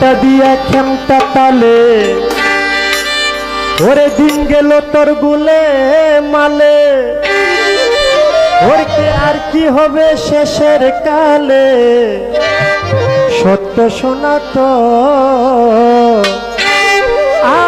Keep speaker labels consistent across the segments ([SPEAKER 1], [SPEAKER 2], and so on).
[SPEAKER 1] চিমটা দিয়া খেমটা তালে ওরে দিন গেল তোর গুলে মালে, ওরকে আর কি হবে শেষের কালে? সত্য শোনা তো আ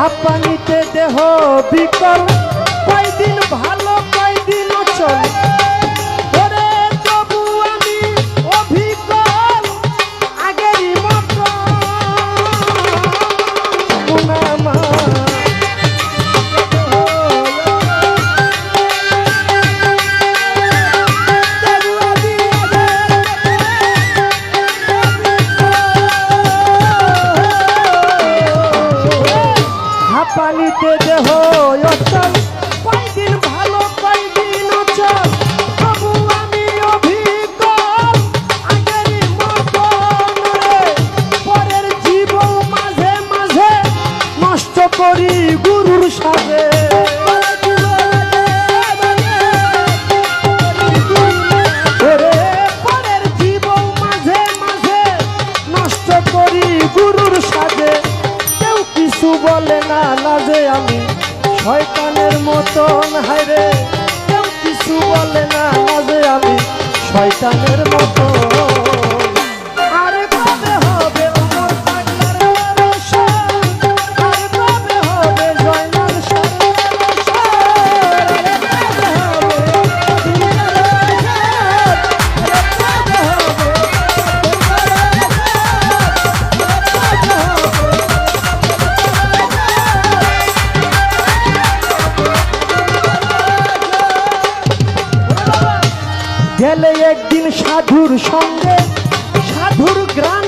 [SPEAKER 1] হাঁপানিতে দেহ বিকল। কয়দিন ভালো কয়দিন চল পানিতে দেহ অচল। কয়দিন ভালো কয়দিন অচল। মাঝে মাঝে করি গুরুর সাথে। বলে, না লাজে আমি
[SPEAKER 2] শয়তানের মতন হাইরে কেউ কিছু বলে, না লাজে আমি শয়তানের মতন। গেলে একদিন সাধুর সঙ্গে সাধুর
[SPEAKER 1] গ্রাম